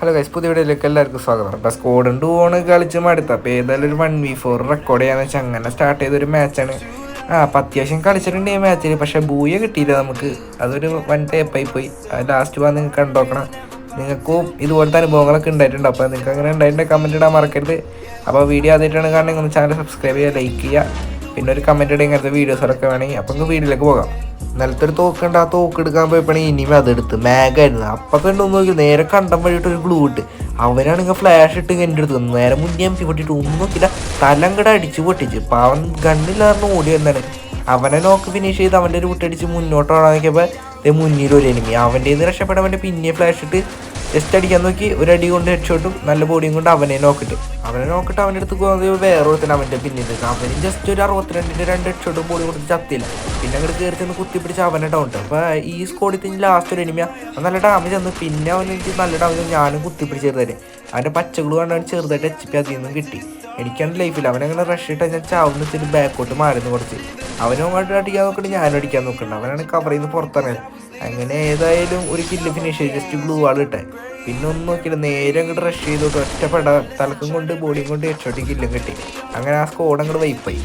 Hello guys പുതിയ വീഡിയോയിലേക്ക് എല്ലാവർക്കും സ്വാഗതം. അപ്പോൾ സ്കോഡും ഓണ് കളിച്ച് മടുത്ത. അപ്പോൾ ഏതായാലും ഒരു വൺ വി ഫോർ റെക്കോർഡ് ചെയ്യാന്ന് വെച്ചാൽ അങ്ങനെ സ്റ്റാർട്ട് ചെയ്തൊരു മാച്ചാണ് ആ അപ്പം അത്യാവശ്യം കളിച്ചിട്ടുണ്ട് ഈ മാച്ചിൽ പക്ഷേ ബൂയ കിട്ടിയില്ല നമുക്ക്. അതൊരു വൺ ടേപ്പായി പോയി. ലാസ്റ്റ് വന്ന് നിങ്ങൾക്ക് കണ്ടോക്കണം നിങ്ങൾക്കും ഇതുപോലത്തെ അനുഭവങ്ങളൊക്കെ ഉണ്ടായിട്ടുണ്ട്. അപ്പോൾ നിങ്ങൾക്ക് അങ്ങനെ ഉണ്ടായിട്ടുണ്ട് കമന്റ് ഇടാൻ മറക്കരുത്. അപ്പോൾ വീഡിയോ ആദ്യമായിട്ടാണ് കാരണം നിങ്ങൾ ചാനൽ സബ്സ്ക്രൈബ് ചെയ്യുക ലൈക്ക് ചെയ്യുക. പിന്നെ ഒരു കമന്റ് ഇടുക ഇങ്ങനത്തെ വീഡിയോസൊക്കെ വേണമെങ്കിൽ അപ്പം നമുക്ക് വീഡിയോയിലേക്ക് പോകാം. നിലത്തൊരു തോക്കുണ്ട് ആ തോക്ക് എടുക്കാൻ പോയപ്പോഴാണ് ഇനിയും അതെടുത്ത് മാഗായിരുന്നു അപ്പം തന്നെ ഒന്ന് നോക്കി നേരെ കണ്ടം വഴിയിട്ട് ഒരു ഗ്ലൂ ഇട്ട്. അവനാണെങ്കിൽ ഫ്ലാഷ് ഇട്ട് എന്റെ അടുത്ത് നേരെ മുന്നേ എം പി പൊട്ടിയിട്ട് ഒന്നും നോക്കില്ല തലം കട അടിച്ച് പൊട്ടിച്ച്. പാവൻ ഗണ്ണില്ലായിരുന്നു ഓടി വന്നാണ് അവനെ നോക്ക് ഫിനിഷ് ചെയ്ത് അവന്റെ ഒരു വിട്ടടിച്ച് മുന്നോട്ട് ഓടാൻ നോക്കിയപ്പോൾ മുന്നിൽ ഒരു എനിമി അവന്റെ നിന്ന് രക്ഷപ്പെടാൻ വേണ്ടി പിന്നെ ഫ്ലാഷ് ഇട്ട് ജസ്റ്റ് അടിക്കാൻ നോക്കി ഒരു അടി കൊണ്ട് ഹെഡ്ഷോട്ടും നല്ല ബോഡിയും കൊണ്ട് അവനെ നോക്കിട്ട് അവനെ നോക്കിട്ട് അവന്റെ അടുത്ത് പോകുന്നത് വേറെ ഒരുത്തൻ അവന്റെ പിന്നിൽ അവന് ജസ്റ്റ് ഒരു അറുപത്തിരണ്ടിന്റെ രണ്ട് ഹെഡ്ഷോട്ടും ബോഡി കൊടുത്ത് ചത്തില്ല. പിന്നെ അങ്ങോട്ട് കയറി ചെന്ന് കുത്തിപ്പിടിച്ച് അവനെ ഡൗൺ അപ്പോൾ ഈ സ്കോഡിൽ തന്നെ ലാസ്റ്റ് ഒരു എനിമിയ നല്ല ഡാമേജ് തന്നു പിന്നെ അവൻ എനിക്ക് നല്ല ഡാമേജ് ഞാനും കുത്തിപ്പിടിച്ചെറുതരെ അവന്റെ പച്ചകൾ കണ്ടാണ് ചെറുതായിട്ട് എച്ച് പി അതിൽ നിന്നും കിട്ടി. എനിക്കാണ് ലൈഫിൽ അവനങ്ങനെ റഷ് ഇട്ട് ഞാൻ ചാവുന്ന ചെറിയ ബാക്കോട്ട് മാറുന്നു കുറച്ച്. അവനും അങ്ങോട്ട് അടിക്കാൻ നോക്കണ്ട ഞാനും അടിക്കാൻ നോക്കണ്ട. അവനാണ് കവറിൽ നിന്ന് പുറത്തിറങ്ങിയത് അങ്ങനെ ഏതായാലും ഒരു കില്ല് ഫിനിഷ് ജസ്റ്റ് ബ്ലൂ ആൾ ഇട്ടെ. പിന്നെ ഒന്നും നോക്കിയില്ല നേരെ അങ്ങോട്ട് റഷ് ചെയ്തോട്ട് ഒറ്റപ്പെട തലക്കും കൊണ്ട് ബോഡിയും കൊണ്ട് ഹെഡ്ഷോട്ട് കില്ലും കിട്ടി. അങ്ങനെ ആ സ്കോഡ് അങ്ങോട്ട് വൈപ്പായി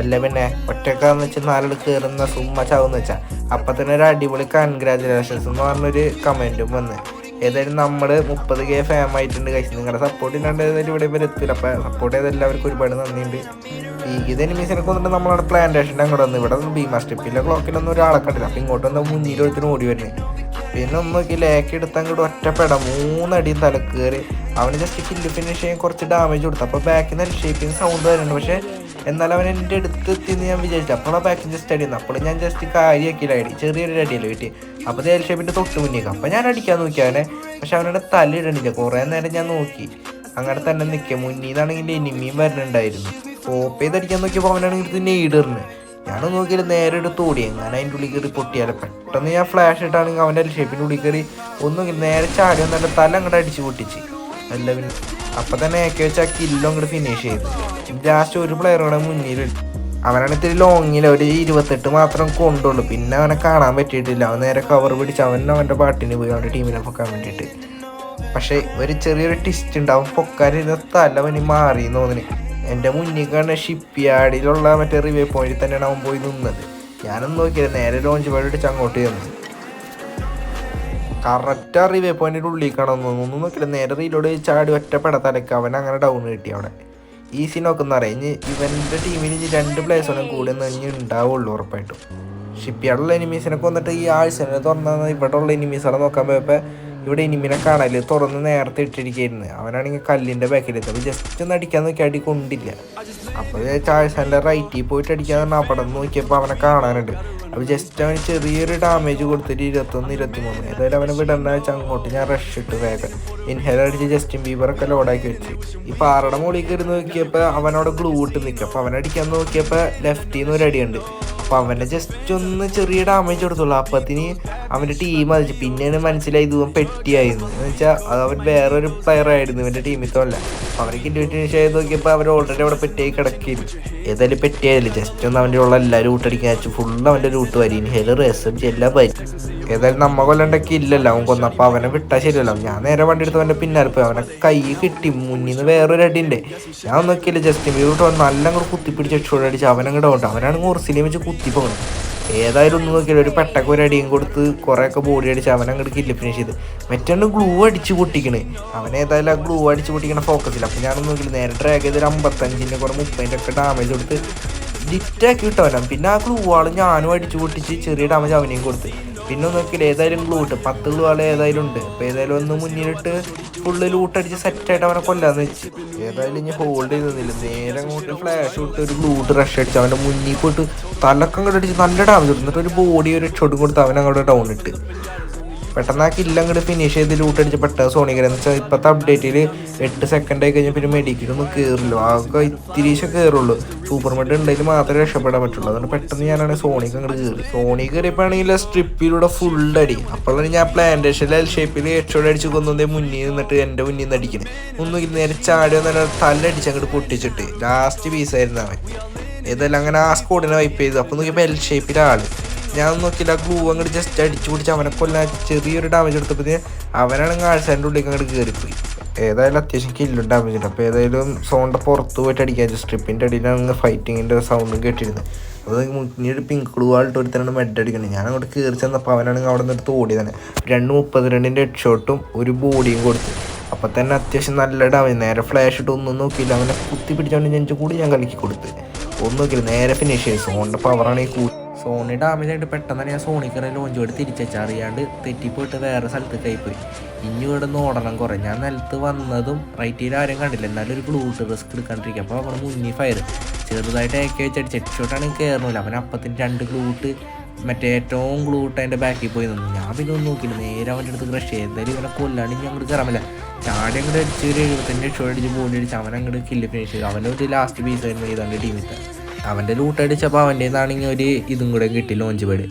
അല്ല പിന്നെ ഒറ്റക്കാന്ന് വെച്ചാൽ നാലാൾ കയറുന്ന സുമ്മ ചാവെന്ന് വെച്ചാൽ അപ്പം തന്നെ ഒരു അടിപൊളി കൺഗ്രാജുലേഷൻസ് എന്ന് പറഞ്ഞൊരു കമന്റും വന്ന്. ഏതായാലും നമ്മൾ മുപ്പത് കെ ഫാം ആയിട്ടുണ്ട് കഴിച്ചു നിങ്ങളുടെ സപ്പോർട്ട് ഇല്ലാണ്ട് ഏതായാലും ഇവിടെ വരെ എത്തില്ല അപ്പം സപ്പോർട്ട് ചെയ്ത എല്ലാവർക്കും ഒരുപാട് നന്ദിയുണ്ട്. ഈ ഇത് എനിമീസിനെ കൊന്നിട്ട് നമ്മളവിടെ പ്ലാന്റേഷന്റെ അങ്ങോട്ട് വന്നു. ഇവിടെ ഭീമാ സ്റ്റെപ്പിലെ ക്ലോക്കിലൊന്നും ഒരാളെ കണ്ടില്ല. അപ്പം ഇങ്ങോട്ട് വന്നാൽ മുന്നിൽ ഒരുത്തിന് ഓടി വരുന്നത് പിന്നെ ഒന്ന് നോക്കി ലേക്ക് എടുത്ത് അങ്ങോട്ട് ഒറ്റപ്പെട മൂന്നടിയും തലക്കേറി. അവന് ജസ്റ്റ് കില്ല് ഫിനിഷ് ചെയ്യാൻ കുറച്ച് ഡാമേജ് കൊടുത്തു. അപ്പോൾ ബാക്കിൽ നിന്ന് ഷേപ്പിംഗ് സൗണ്ട് വരുന്നുണ്ട്. പക്ഷേ എന്നാലും അവൻ എന്റെ അടുത്ത് എത്തിയെന്ന് ഞാൻ വിചാരിച്ചു. അപ്പോഴാണ് പാക്കേജ് ജസ്റ്റ് അടിയുന്നത് അപ്പോൾ ഞാൻ ജസ്റ്റ് കാര്യമാക്കിയില്ല അടി ചെറിയൊരു അടിയല്ലേ കിട്ടി അപ്പോൾ എൽ ഷേപ്പിന്റെ തൊട്ട് മുന്നേക്ക്. അപ്പോൾ ഞാൻ അടിക്കാൻ നോക്കി അവനെ. പക്ഷെ അവനോട് തല ഇടണില്ല. കുറേ നേരം ഞാൻ നോക്കി. അങ്ങനെ തന്നെ നിൽക്കുക മുന്നിൽ നിന്നാണെങ്കിൽ എനിമിയും വരുന്നുണ്ടായിരുന്നു കോപ്പ് ചെയ്ത് അടിക്കാൻ നോക്കിയപ്പോൾ അവനാണെങ്കിൽ ഇത് നെയ്ഡറിന് ഞാൻ നോക്കിയിട്ട് നേരെ എടുത്ത് ഓടി അങ്ങനെ അതിന്റെ ഉള്ളിൽ കയറി പൊട്ടിയാലോ. പെട്ടെന്ന് ഞാൻ ഫ്ലാഷ് ഇട്ടാണെങ്കിൽ അവന്റെ ഷേപ്പിന്റെ ഉള്ളിൽ കയറി ഒന്നും നേരെ ചാടി വന്നിട്ട് തല അങ്ങോട്ട് അടിച്ച് പൊട്ടിച്ച്. അല്ല അപ്പം തന്നെ ഏക്കെ വെച്ച് കില്ലോ അങ്ങോട്ട് ഫിനിഷ് ചെയ്തു. ലാസ്റ്റ് ഒരു പ്ലെയറുടെ മുന്നിൽ അവനാണ് ഇത്തിരി ലോങ്ങിൽ ഒരു ഇരുപത്തെട്ട് മാത്രം കൊണ്ടുള്ളൂ. പിന്നെ അവനെ കാണാൻ പറ്റിയിട്ടില്ല. അവൻ നേരെ കവർ പിടിച്ച് അവൻ അവന്റെ പാട്ടിന് പോയി അവന്റെ ടീമിനെ പൊക്കാൻ വേണ്ടിയിട്ട്. പക്ഷേ ഒരു ചെറിയൊരു ടിസ്റ്റ് ഉണ്ട് അവൻ പൊക്കാനിരുന്ന തല അവന് മാറി തോന്നിന് എന്റെ മുന്നിൽ കാണുന്ന ഷിപ്പ് യാർഡിലുള്ള മറ്റേ റിവേ പോയിന്റിൽ തന്നെയാണ് അവൻ പോയി നിന്നത്. ഞാനൊന്നും നോക്കിയില്ല. നേരെ ലോഞ്ച് അടിച്ച് അങ്ങോട്ട് ചെന്നു. കറക്റ്റ് ആ റിവേ പോയിന്റിന്റെ ഉള്ളിൽ കാണുന്നു ഒന്നും നോക്കില്ല. നേരെ റീലോട് ചാടി ഒറ്റപ്പെട തലക്ക് അവൻ അങ്ങനെ ഡൗൺ കിട്ടി അവിടെ. ഈസി നോക്കുന്ന അറിയാം ഇനി ഇവന്റെ ടീമിൽ ഇനി രണ്ട് പ്ലേയേഴ്സോടും കൂടി ഇനി ഉണ്ടാവുള്ളൂ ഉറപ്പായിട്ടും. ഷിപ്പ് യാർഡുള്ള എനിമീസിനെ കൊന്നിട്ട് ഈ ആഴ്ചനെ തുറന്ന ഇവിടെ ഉള്ള എനിമീസുകളെ നോക്കാൻ പോയപ്പോൾ ഇവിടെ എനിമിനെ കാണാൽ തുറന്ന് നേരത്തെ ഇട്ടിരിക്കുന്നു അവനാണെങ്കിൽ കല്ലിന്റെ ബാക്കിലെത്തി അപ്പോൾ ജസ്റ്റ് ഒന്ന് അടിക്കാൻ നോക്കി അടി കൊണ്ടില്ല. അപ്പോൾ ചാഴ്സാന്റെ റൈറ്റിൽ പോയിട്ട് അടിക്കാൻ പറഞ്ഞാൽ അവിടെ നിന്ന് നോക്കിയപ്പോൾ അവനെ കാണാനുണ്ട്. അപ്പോൾ ജസ്റ്റ് അവന് ചെറിയൊരു ഡാമേജ് കൊടുത്തിട്ട് ഇരുപത്തൊന്ന് ഇരുപത്തിമൂന്ന്. ഏതായാലും അവനെ വിടണ്ട വെച്ചാൽ അങ്ങോട്ട് ഞാൻ റഷ് ഇട്ട് വേഗം. ഇൻഹേലർ അടിച്ച് ജസ്റ്റിൻ ബീബറൊക്കെ ലോഡാക്കി വെച്ച്. ഈ പാറയുടെ മുകളിൽ കയറി നോക്കിയപ്പോൾ അവനവിടെ ഗ്ലൂ ഇട്ട് നിൽക്കും അപ്പോൾ അവനടിക്കാൻ നോക്കിയപ്പോൾ ലെഫ്റ്റിൽ നിന്ന് ഒരു അടിയുണ്ട്. അപ്പോൾ അവനെ ജസ്റ്റ് ഒന്ന് ചെറിയ ഡാമേജ് കൊടുത്തുള്ളൂ. അപ്പത്തിന് അവന്റെ ടീം അതിച്ചു പിന്നെയാണ് മനസ്സിലായി ഇത് പെട്ടിയായിരുന്നു. എന്ന് വെച്ചാൽ അത് അവൻ വേറൊരു പ്ലെയർ ആയിരുന്നു ഇവന്റെ ടീമിൽ തോല്ല അപ്പോൾ അവർക്ക് ഇൻഡിവിജ്വൽ ചെയ്ത് അവർ ഓൾറെഡി അവിടെ പെട്ടിയായി കിടക്കിയിരുന്നു ഏതായാലും പെട്ടിയായില്ല? ജസ്റ്റ് ഒന്ന് അവന്റെ ഉള്ള എല്ലാ റൂട്ട് അടിക്കാൻ വെച്ചു. ഫുള്ള് അവന്റെ റൂട്ട് വരി ഇൻഹേലർ എസ് എല്ലാം പറ്റി ഏതായാലും നമ്മ കൊല്ലണ്ടൊക്കെ ഇല്ലല്ലോ. അവൻ കൊന്നപ്പോൾ അവനെ വിട്ടാൽ ശരിയല്ലോ. ഞാൻ നേരെ വണ്ടി എടുത്ത് അവന്റെ പിന്നാലെ പോയി. അവനെ കൈ കിട്ടി. മുന്നിൽ നിന്ന് വേറൊരു അടിയുണ്ട് ഞാൻ നോക്കിയില്ല. ജസ്റ്റ് വീട്ട് വന്ന് നല്ല കുത്തിപ്പിടിച്ച് എക്സ്ട്രോഡ് അടിച്ച് അവനങ്ങോട്ട് ഉണ്ട് അവനാണ് ഉറസിനെ വെച്ച് കുത്തി പോകുന്നത് ഏതായാലും ഒന്നും നോക്കിയില്ല ഒരു പെട്ടക്ക് ഒരു അടിയും കൊടുത്ത് കുറേയൊക്കെ ബോഡി അടിച്ച് അവൻ അങ്ങോട്ട് കില്ല് ഫിനിഷ് ചെയ്ത്. മറ്റേ ഗ്ലൂ അടിച്ച് പൊട്ടിക്കണേ. അവൻ ഏതായാലും ആ ഗ്ലൂ അടിച്ച് പൊട്ടിക്കണ ഫോക്കസില്ല അപ്പം ഞാനൊന്നും നോക്കില്ല നേരെ ഡ്രാഗ് ചെയ്ത് ഒരു അമ്പത്തഞ്ചിന്റെ കൂടെ മുപ്പതിന്റെ ഒക്കെ ഡാമേജ് കൊടുത്ത് ഡിറ്റാക്കി വിട്ടവനാണ് പിന്നെ ആ ഗ്ലൂ ആൾ ഞാനും അടിച്ച് പൊട്ടിച്ച് ചെറിയ ഡാമേജ് അവനെയും കൊടുത്ത്. പിന്നെ നോക്കിയില്ല ഏതായാലും ലൂട്ട് പത്ത് ഗ്ലൂ ആൾ ഏതായാലും ഉണ്ട്. അപ്പോൾ ഏതായാലും ഒന്ന് മുന്നിലിട്ട് ഫുള്ള് ലൂട്ടടിച്ച് സെറ്റായിട്ട് അവനെ കൊല്ലാന്ന് വെച്ച്. ഏതായാലും ഇനി ഹോൾഡ് ചെയ്തില്ല നേരെ അങ്ങോട്ട് ഫ്ലാഷ് ഇട്ട് ഒരു ലൂട്ട് റഷ് അടിച്ച് അവന്റെ മുന്നിൽ പോയിട്ട് തലക്കം കണ്ടടിച്ച് നല്ല ഡാമേജ് കൊടുത്തു. എന്നിട്ട് ഒരു ബോഡി ഒരു ഷോട്ടും കൊടുത്ത് അവൻ അങ്ങോട്ട് ഡൗൺ ഇട്ട്. പെട്ടെന്ന് ആ കില്ല അങ്ങോട്ട് ഫിനിഷ് ചെയ്ത് ലൂട്ട് അടിച്ച് പെട്ടെന്ന് സോണിക്കര എന്ന് വെച്ചാൽ ഇപ്പോഴത്തെ അപ്ഡേറ്റിൽ എട്ട് സെക്കൻഡ് ആയി കഴിഞ്ഞാൽ പിന്നെ മെഡിക്കലൊന്നും കയറില്ല ആകെ ഇത്തിരീശ കയറുള്ളൂ സൂപ്പർ മെഡ് ഉണ്ടെങ്കിൽ മാത്രമേ രക്ഷപ്പെടാൻ പറ്റുള്ളൂ. അതുകൊണ്ട് പെട്ടെന്ന് ഞാനാണ് സോണിക്ക് അങ്ങോട്ട് കയറി സോണി കയറിയപ്പോഴാണെങ്കിൽ സ്ട്രിപ്പിലൂടെ ഫുൾ അടി. അപ്പോഴാണ് ഞാൻ പ്ലാന്റേഷനിൽ എൽ ഷേപ്പിൽ ഹെഡ്ഷോട്ട് അടിച്ച് കൊന്നേ മുന്നിൽ നിന്നിട്ട് എന്റെ മുന്നിൽ നിന്ന് അടിക്കുന്നത് ഒന്നും നേരെ ചാടി നല്ല തല്ലടിച്ച് അങ്ങോട്ട് പൊട്ടിച്ചിട്ട്. ലാസ്റ്റ് പീസായിരുന്നു അവൻ. ഏതായാലും അങ്ങനെ ആ സ്കോഡിനെ വൈപ്പ് ചെയ്തു. അപ്പോൾ നോക്കിയപ്പോൾ എൽ ഷേപ്പിലാണ് ഞാൻ നോക്കിയില്ല ഗ്ലൂ അങ്ങോട്ട് ജസ്റ്റ് അടിച്ചു പിടിച്ച് അവനെ കൊല്ലാൻ ചെറിയൊരു ഡാമേജ് എടുത്തപ്പോഴത്തേന് അവനാണെങ്കിൽ ആഴ്ചന്റെ ഉള്ളിലേക്ക് അങ്ങോട്ട് കയറിപ്പോയി ഏതായാലും അത്യാവശ്യം കില്ലും ഡാമേജ് ഉണ്ട്. അപ്പോൾ ഏതായാലും സൗണ്ട് പുറത്ത് പോയിട്ട് അടിക്കാൻ സ്ട്രിപ്പിന്റെ അടിയിലാണ് ഫൈറ്റിങ്ങിന്റെ സൗണ്ടും കേട്ടിരുന്നത്. അത് മുന്നിട്ട് പിങ്ക് ഗ്ലൂ ആയിട്ട് ഒരുത്തനാണ് മെഡ് അടിക്കുന്നത് ഞാൻ അങ്ങോട്ട് കയറി ചെന്നപ്പോൾ അവനാണെങ്കിൽ അവിടെ നിന്ന് എടുത്ത് ഓടി തന്നെ രണ്ട് മുപ്പത്തിരണ്ടിന്റെ ഹെഡ് ഷോട്ടും ഒരു ബോഡിയും കൊടുത്തു. അപ്പോൾ തന്നെ അത്യാവശ്യം നല്ല ഡാമേജ് നേരെ ഫ്ലാഷ് ഇട്ട് ഒന്നും നോക്കിയില്ല. അവനെ കുത്തി പിടിച്ചോണ്ട് ഞാൻ കൂടി ഞാൻ കളിക്കി കൊടുത്ത്. ഒന്നും നോക്കിയില്ല. നേരെ ഫിനിഷ് ചെയ്തു സോണിന്റെ പവറാണ് ഈ കൂടി സോണി ഡാമേജ് ആയിട്ട് പെട്ടെന്ന് തന്നെ ഞാൻ സോണിക്കറെ ലോഞ്ച് പോയിട്ട് തിരിച്ചു അറിയാണ്ട് തെറ്റിപ്പോയിട്ട് വേറെ സ്ഥലത്ത് കയ്പോയി ഇനി ഇവിടെ നിന്ന് ഓടണം കുറേ. ഞാൻ നിലത്ത് വന്നതും റൈറ്റിൽ ആരും കണ്ടില്ല. എന്നാലും ഒരു ഗ്ലൂട്ട് റിസ്ക് എടുക്കാണ്ടിരിക്കുക. അപ്പോൾ അവിടെ മുന്നിൽ ഫയർ ചെറുതായിട്ട് ഏക്കെ വെച്ച് അടിച്ച്. ഹെഡ്ഷോട്ടാണെങ്കിൽ കയറുന്നില്ല അവൻ അപ്പത്തിന് രണ്ട് ഗ്ലൂട്ട് മറ്റേ ഏറ്റവും ഗ്ലൂട്ട് അതിന്റെ ബാക്കിൽ പോയി നിന്നു. ഞാൻ പിന്നെ ഒന്നും നോക്കില്ല നേരെ അവന്റെ അടുത്ത് ക്രഷ് എന്തായാലും ഇവനെ കൊല്ലാണ്ട് ഞാൻ അങ്ങോട്ട് കയറാമില്ല ചാടി അങ്ങോട്ട് അടിച്ച് ഒരു എഴുപത്തഞ്ച് ഹെഡ്ഷോട്ട് അടിച്ച് ബോഡി അടിച്ച് അവൻ അങ്ങോട്ട് കില്ല് ഫിനിഷ് അവന്റെ ഒരു ലാസ്റ്റ് പീസ് ആയിരുന്നു ചെയ്താണ്ട് ടീമിത്തെ അവന്റെ ലൂട്ട് അടിച്ചപ്പോൾ അവന്റെ നിന്നാണെങ്കിൽ ഒരു ഇതും കൂടെ കിട്ടി ലോഞ്ച് പേട്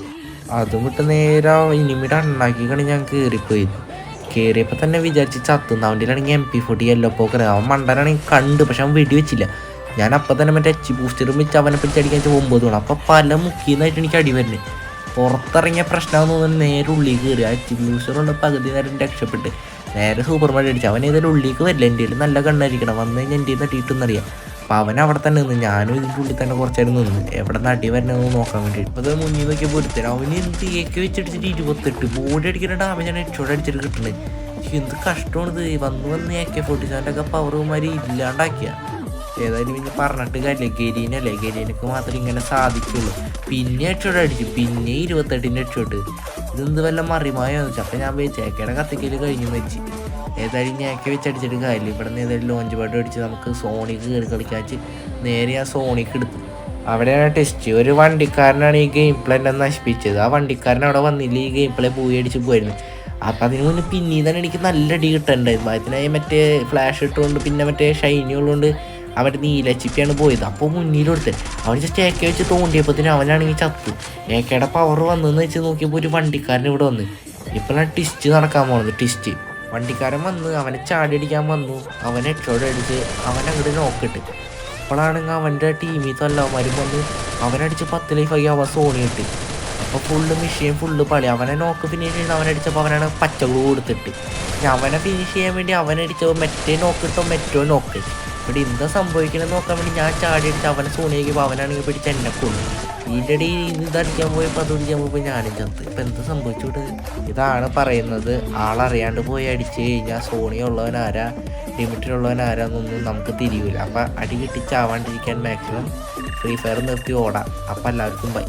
അതും വിട്ട് നേരെ ഉണ്ടാക്കി അണ്ണാക്കിക്കാണ് ഞാൻ കയറിപ്പോയി കയറിയപ്പോൾ തന്നെ വിചാരിച്ച് ചത്തുന്ന. അവന്റെ ആണെങ്കിൽ എം പി ഫോർട്ടി യെല്ലോ പോക്കറ് അവൻ മണ്ടനാണെങ്കിൽ കണ്ട് പക്ഷെ അവൻ വെടി വെച്ചില്ല ഞാൻ അപ്പം തന്നെ മറ്റേ എച്ച് ബൂസ്റ്ററും വെച്ച് അവനെ പിടിച്ച് അടിക്കാൻ വെച്ചാൽ ഒമ്പത് വേണം അപ്പം പല മുക്കിയെന്നായിട്ട് എനിക്ക് അടി വരുന്നത് പുറത്തിറങ്ങിയ പ്രശ്നമാണെന്ന് തോന്നുന്നു നേരെ ഉള്ളിൽ കയറി ആ എച്ച് ബൂസ്റ്ററുള്ള പകുതി നേരം രക്ഷപ്പെട്ട്. നേരെ സൂപ്പർ മാർക്കറ്റ് അടിച്ചു. അവൻ ഏതായാലും ഉള്ളിലേക്ക് വരില്ല. എന്റെ നല്ല കണ്ണായിരിക്കണം വന്നു കഴിഞ്ഞാൽ എന്റെ നിന്ന് അടിയിട്ടെന്നറിയാം അപ്പം അവൻ അവിടെ തന്നെ നിന്ന് ഞാനും ഇതിന്റെ ഉള്ളിൽ തന്നെ കുറച്ചേരം നിന്ന്. എവിടെ നിന്ന് അടി വരണമെന്ന് നോക്കാൻ വേണ്ടിയിട്ട്. അപ്പോൾ അത് മുന്നിൽ നോക്കിയപ്പോൾ ഒരുത്തരം അവന് എന്ത് ഏക്ക് വെച്ചടിച്ചിട്ട് ഇരുപത്തെട്ട് ബോഡി അടിക്കുന്ന ഡാമേജാണ് ഹെഡ്ഷോട്ട് അടിച്ചിട്ട് കിട്ടുന്നത് എന്ത് കഷ്ടമാണ് ഇത്. വന്ന് വന്ന് എ കെ ഫോർട്ടി സെവന്റെ ഒക്കെ പവറുമാരി ഇല്ലാണ്ടാക്കിയ. ഏതായാലും പിന്നെ പറഞ്ഞിട്ട് കാര്യമില്ല. ഗരീനല്ലേ? ഗരീനക്ക് മാത്രമേ ഇങ്ങനെ സാധിക്കുള്ളൂ. പിന്നെ ഹെഡ്ഷോട്ട് അടിച്ചു. പിന്നെ ഇരുപത്തെട്ടിന്റെ ഹെഡ്ഷോട്ട് ഇതെന്ത് വല്ല മറിമായോ വെച്ചാൽ അപ്പം ഞാൻ പോയി ഏക്കയുടെ കത്തിക്കൽ കഴിഞ്ഞു വെച്ച്. ഏതായാലും ഞാക്കെ വെച്ച് അടിച്ചിട്ട് കാര്യമില്ല. ഇവിടെ നിന്ന് ഏതായാലും ലോഞ്ച് പാഡ് അടിച്ച് നമുക്ക് സോണിക്ക് കയറി കളിക്കാൻ വെച്ച് നേരെ ആ സോണിക്ക് എടുത്തു. അവിടെയാണ് ടെസ്റ്റ് ഒരു വണ്ടിക്കാരനാണ് ഈ ഗെയിം പ്ലേ എന്നെ നശിപ്പിച്ചത്. ആ വണ്ടിക്കാരൻ അവിടെ വന്നില്ല? ഈ ഗെയിം പ്ലേ പോയി അടിച്ച് പോയിരുന്നു അപ്പം അതിന് മുന്നേ പിന്നീട് തന്നെ എനിക്ക് നല്ല അടി കിട്ടണ്ടായിരുന്നു. അതിനായി മറ്റേ ഫ്ലാഷ് ഇട്ടുകൊണ്ട് പിന്നെ മറ്റേ ഷൈനി ഉള്ളതുകൊണ്ട് അവൻ നീലച്ചിപ്പിയാണ് പോയത്. അപ്പോൾ മുന്നിലെടുത്ത് അവൻ ജസ്റ്റ് ഏക്ക വെച്ച് തോണ്ടിയപ്പോഴത്തേനും അവനാണെങ്കിൽ ചത്തു. ഏക്കയുടെ പവർ വന്നതെന്ന് വെച്ച് നോക്കിയപ്പോൾ ഒരു വണ്ടിക്കാരൻ ഇവിടെ വന്ന്. ഇപ്പോഴാണ് ടിസ്റ്റ് നടക്കാൻ പോകുന്നത് ടിസ്റ്റ് വണ്ടിക്കാരൻ വന്ന് അവനെ ചാടി അടിക്കാൻ വന്നു. അവൻ ഹെഡ്ഷോട്ട് അടിച്ച് അവൻ അങ്ങോട്ട് നോക്കിട്ട് അപ്പോഴാണെങ്കിൽ അവന്റെ ടീമിൽ തല്ലവന്മാരും വന്ന് അവനടിച്ച് പത്ത് ലൈഫാക്കി അവൻ സോണി ഇട്ട്. അപ്പോൾ ഫുള്ള് മിഷീൻ ഫുള്ള് പളി അവനെ നോക്ക് ഫിനിഷ് ചെയ്യുന്ന അവനടിച്ചപ്പോൾ അവനാണ് പച്ച കൊടുത്തിട്ട്. അവനെ ഫിനിഷ് ചെയ്യാൻ വേണ്ടി അവനടിച്ചപ്പോൾ മെറ്റേ നോക്കിട്ടോ മെറ്റോ നോക്ക് ഇവിടെ എന്താ സംഭവിക്കണമെന്ന് നോക്കാൻ വേണ്ടി ഞാൻ ചാടി അടിച്ച് അവനെ സോണിയാക്കിയപ്പോൾ അവനാണെങ്കിൽ പിടിച്ച് എന്നെ കൊള്ളു ഇതിന്റെ ഇത് ഇതടിക്കാൻ പോയപ്പോൾ അത് പിടിക്കാൻ പോയപ്പോൾ ഞാനും ചത്ത്. ഇപ്പം എന്ത് സംഭവിച്ചോട്ട് ഇതാണ് പറയുന്നത്. ആളറിയാണ്ട് പോയി അടിച്ച് കഴിഞ്ഞാൽ സോണി ഉള്ളവനാരാ ലിമിറ്റിലുള്ളവനാരാന്നൊന്നും നമുക്ക് തിരിയൂല. അപ്പം അടി കിട്ടി ചാവാണ്ടിരിക്കാൻ മാക്സിമം ഫ്രീ ഫയർ നിർത്തി ഓടാം. അപ്പം എല്ലാവർക്കും ബൈ